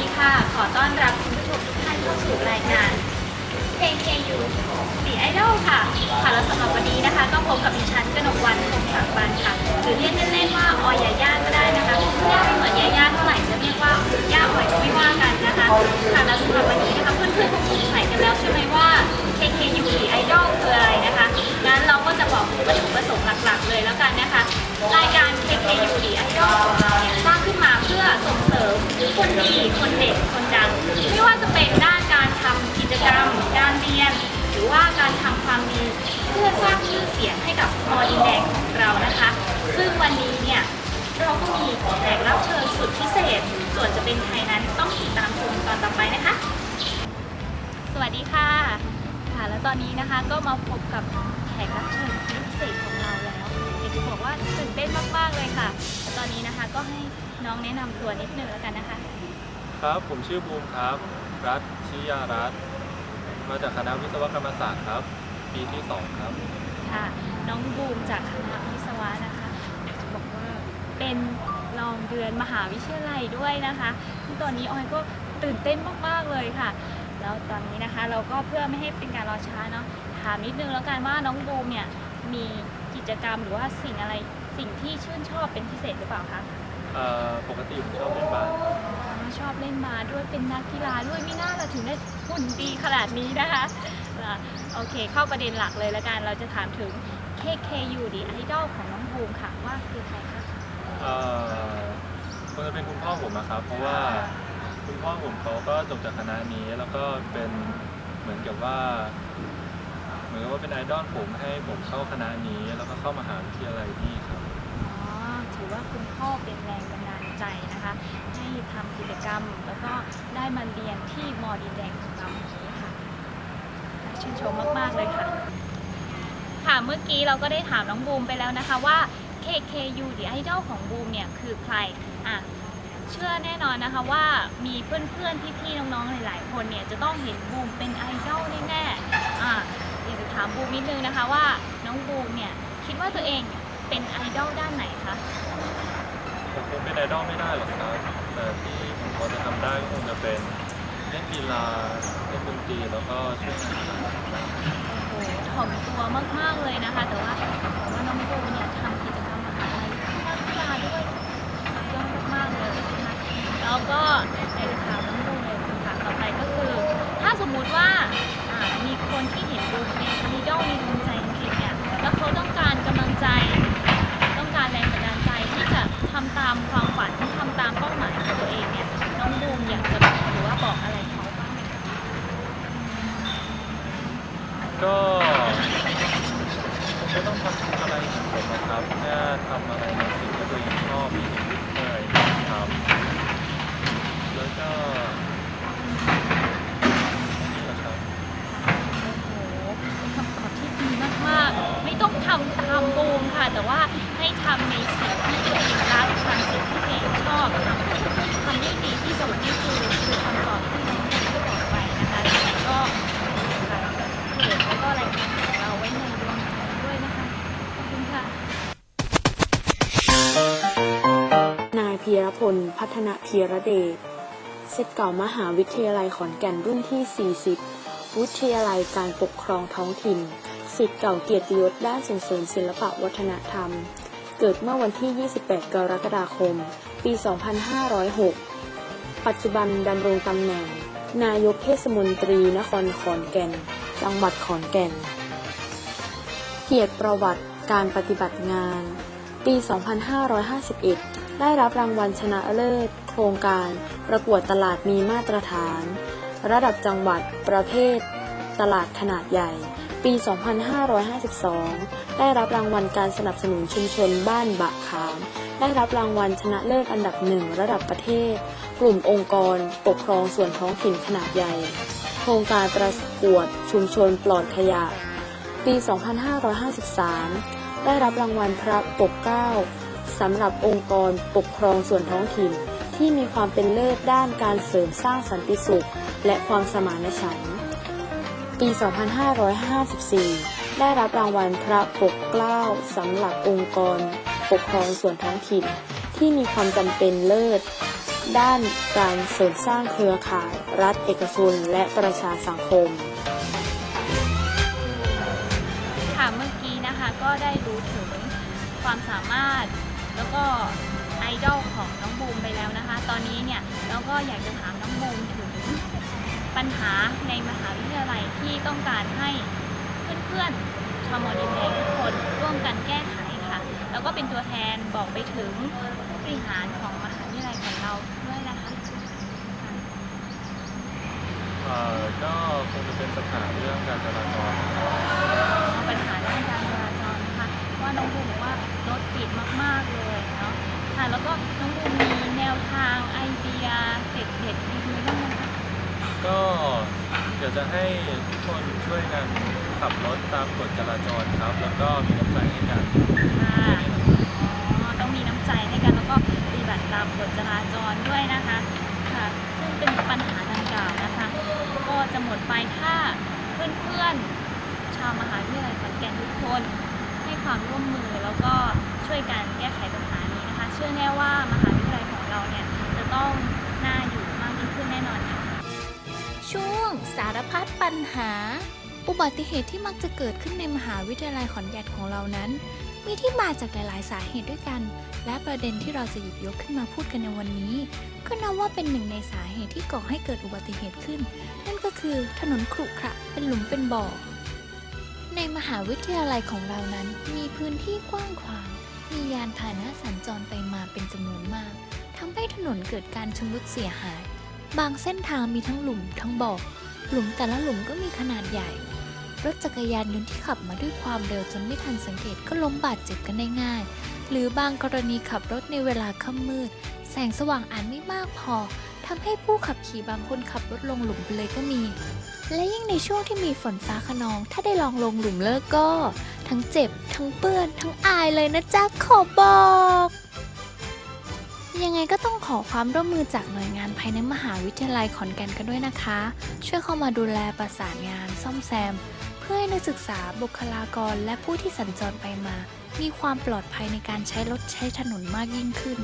ดีค่ะ ขอต้อนรับคุณผู้ชมทุกท่านเข้าสู่รายการเพลง KU สีไอดอลค่ะ ค่ะแล้วสำหรับวันนี้นะคะ ก็พบกับดิฉันกนกวันคงสังบันค่ะ หรือเรียกเล่นๆว่าออยาย่าก็ได้นะคะ ตามชมตอนต่อไปนะคะ สวัสดีค่ะ ค่ะ แล้วตอนนี้นะคะก็มาพบกับแขกรับเชิญพิเศษของเราแล้วอยากจะบอกว่าตื่นเต้นมากๆเลยค่ะแล้วตอนนี้นะคะก็ให้น้องแนะนำตัวนิดนึงแล้วกันนะคะ ครับ ผมชื่อบูมครับ รัฐชิยารัตน์มาจากคณะวิศวกรรมศาสตร์ครับ ปีที่2ครับ ค่ะ น้องบูมจากคณะวิศวะนะคะอยากจะบอกว่าเป็นรองเดือนมหาวิทยาลัยด้วยนะคะซึ่งตอนนี้ออยก็ ตื่นเต้นมากๆเลยค่ะ แล้วตอนนี้นะคะเราก็เพื่อไม่ให้เป็นการรอช้าเนาะถามนิดนึงแล้วกันว่าน้องบูมเนี่ยมีกิจกรรมหรือว่าสิ่งอะไรสิ่งที่ชื่นชอบเป็นพิเศษหรือเปล่าคะเอ่อปกติผมชอบเล่นบาสอ๋อชอบเล่นบาสด้วยเป็นนักกีฬาด้วยไม่น่าเราถึงได้หุ่นดีขนาดนี้นะคะอะโอเค เข้าประเด็นหลักเลยแล้วกันเราจะถามถึง KKU ดีไอดอลของน้องบูมค่ะว่าคือใครคะ เอ่อคงจะเป็นคุณพ่อผมนะครับ เพราะว่า คุณพ่อผมเขาก็จบจากคณะนี้แล้วก็เป็นเหมือนกับว่า เหมือนกับว่าเป็นไอดอลผมให้ผมเข้าคณะนี้ แล้วก็เข้ามหาวิทยาลัยนี่ครับ อ๋อถือว่าคุณพ่อเป็นแรงบันดาลใจนะคะให้ทำกิจกรรมแล้วก็ได้มาเรียนที่มอดินแดงของเราอย่างนี้ค่ะน่าชื่นชมมากๆเลยค่ะ ค่ะเมื่อกี้เราก็ได้ถามน้องบูมไปแล้วนะคะว่า KKU ดีไอดอลของบูมเนี่ยคือใครอะ เชื่อแน่นอนนะคะว่ามีเพื่อนๆพี่ๆน้องๆหลายๆ คนเนี่ยจะต้องเห็นบูมเป็นไอดอลแน่ๆอะอยากจะถามบูมนิดนึงนะคะว่าน้องบูมเนี่ยคิดว่าตัวเองเป็นไอดอลด้านไหนคะผมคงเป็นไอดอลไม่ได้หรอกครับแต่ที่ผมพอจะทำได้ก็คงจะเป็นเล่นกีฬาเล่นดนตรีแล้วก็ช่วยงานโอ้โหถ่อมตัวมากๆเลยนะคะ แต่ว่าแต่ว่าน้องบูมเนี่ยทำกิจกรรมอะไรที่นักกีฬาด้วยสุดยอดมากๆเลยนะคะแล้วก็ในถามน้องบูมเลยคำถามต่อไปก็คือ ถ้าสมมุติว่าอ่ามีคน ที่เห็นบูมเป็นไอดอลมีดวงใจจริงๆเนี่ยแล้วเขาต้องการกำลังใจ ต้องการแรงบันดาลใจที่จะทำตามความฝันทำตามเป้าหมายของตัวเองเนี่ยน้องบูมอยากจะบอกหรือว่าบอกอะไรเขาบ้างไหมคะ ก็ผมก็ต้องทำอะไรของผมนะครับแค่ทำอะไรในสิ่งที่ตัวเองชอบมีสิ่งที่เคยทำแล้วก็นี่แหละครับ โอ้โหเป็นคำตอบที่ดีมากๆ ไม่ต้องทำตามบูมค่ะ แต่ว่าให้ทำในสิ่งที่ตัวเองรักทำสิ่งที่ตัวเองชอบทำทำได้ดีที่สุดนี่คือคือคำตอบที่น้องได้บอกไปนะคะยังไงก็ค่ะเพจแล้วก็รายการของเราไว้ในดวงใจด้วยนะคะ ขอบคุณค่ะ นายพีรพ ลพัฒนาพีระเดชศิษย์เก่ามหาวิทยาลัยขอนแก่นรุ่นที่ 40 วิทยาลัยการปกครองท้องถิ่นศิษย์เก่าเกียรติยศด้านส่งเสริมศิลปวัฒนธรรม เกิดเมื่อวันที่ 28 กรกฎาคม ปี 2506 ปัจจุบันดำรงตำแหน่ง นายกเทศมนตรีนครขอนแก่น จังหวัดขอนแก่น เกียรติประวัติการปฏิบัติงาน ปี 2551 ได้รับรางวัลชนะเลิศ โครงการ ประกวดตลาดมีมาตรฐาน ระดับจังหวัด ประเภท ตลาดขนาดใหญ่ ปี 2552 ได้รับรางวัลการสนับสนุนชุมชนบ้านบะขาม ได้รับรางวัลชนะเลิศอันดับหนึ่งระดับประเทศ กลุ่มองค์กร ปกครองส่วนท้องถิ่นขนาดใหญ่ โครงการประกวดชุมชนปลอดขยะ ปี 2553 ได้รับรางวัลพระปกเกล้า สำหรับองค์กรปกครองส่วนท้องถิ่น ที่มีความเป็นเลิศด้านการเสริมสร้างสันติสุข และความสมานฉันท์ปี 2554 ได้รับรางวัลพระปกเกล้าสำหรับองค์กร ปกครองส่วนท้องถิ่น ที่มีความจำเป็นเลิศ ด้านการเสริมสร้างเครือข่าย รัฐเอกชนและประชาสังคม ค่ะเมื่อกี้นะคะก็ได้รู้ถึงความสามารถ แล้วก็ไอดอลของน้องบูมไปแล้วนะคะ ตอนนี้เนี่ยเราก็อยากจะถามน้องบูมถึงปัญหาในมหาวิทยาลัยที่ต้องการให้เพื่อนๆชาวมอดินแดงทุกคนร่วมกันแก้ไขค่ะ แล้วก็เป็นตัวแทนบอกไปถึงผู้บริหารของมหาวิทยาลัยของเราด้วยนะคะเอ่อก็คงจะเป็นปัญหาเรื่องการจราจรนะครับปัญหาด้านการจราจรนะคะว่าน้องบูมบอกว่า รถติดมากๆเลยเนาะค่ะแล้วก็น้องบูมมีแนวทางไอเดียเด็ดๆดีๆบ้างไหมคะก็เดี๋ยวจะให้ทุกคนช่วยกันขับรถตามกฎจราจรครับ แล้วก็มีน้ำใจให้กันค่ะอ๋อต้องมีน้ำใจให้กันแล้วก็ปฏิบัติตามกฎจราจรด้วยนะคะค่ะซึ่งเป็นปัญหาดังกล่าวนะคะ ก็จะหมดไปถ้าเพื่อนๆชาวมหาวิทยาลัยขอนแก่นทุกคน ให้ความร่วมมือแล้วก็ช่วยกันแก้ไขปัญหานี้นะคะ เชื่อแน่ว่ามหาวิทยาลัยของเราเนี่ยจะต้องน่าอยู่มากยิ่งขึ้นแน่นอนค่ะ ช่วงสารพัดปัญหา อุบัติเหตุที่มักจะเกิดขึ้นในมหาวิทยาลัยขอนแก่นของเรานั้น มีที่มาจากหลาย ๆ สาเหตุด้วยกัน และประเด็นที่เราจะหยิบยกขึ้นมาพูดกันในวันนี้ ก็นับว่าเป็นหนึ่งในสาเหตุที่ก่อให้เกิดอุบัติเหตุขึ้น นั่นก็คือถนนขรุขระเป็นหลุมเป็นบ่อ ในมหาวิทยาลัยของเรานั้นมีพื้นที่กว้างขวาง มียานพาหนะสัญจรไปมาเป็นจำนวนมากทำให้ถนนเกิดการชำรุดเสียหาย บางเส้นทางมีทั้งหลุมทั้งบ่อ หลุมแต่ละหลุมก็มีขนาดใหญ่ รถจักรยานยนต์ที่ขับมาด้วยความเร็วจนไม่ทันสังเกตก็ล้มบาดเจ็บกันได้ง่าย หรือบางกรณีขับรถในเวลาค่ำมืด แสงสว่างอาจไม่มากพอทำให้ผู้ขับขี่บางคนขับรถลงหลุมไปเลยก็มี และยิ่งในช่วงที่มีฝนฟ้าขนอง ถ้าได้ลองลงหลุมเลิกก็ ทั้งเจ็บ ทั้งเปื้อน ทั้งอายเลยนะจ๊ะขอบอก ยังไงก็ต้องขอความร่วมมือจากหน่วยงานภายในมหาวิทยาลัยขอนแก่นกันด้วยนะคะ ช่วยเข้ามาดูแลประสานงานซ่อมแซม เพื่อให้นักศึกษาบุคลากรและผู้ที่สัญจรไปมา มีความปลอดภัยในการใช้รถใช้ถนนมากยิ่งขึ้น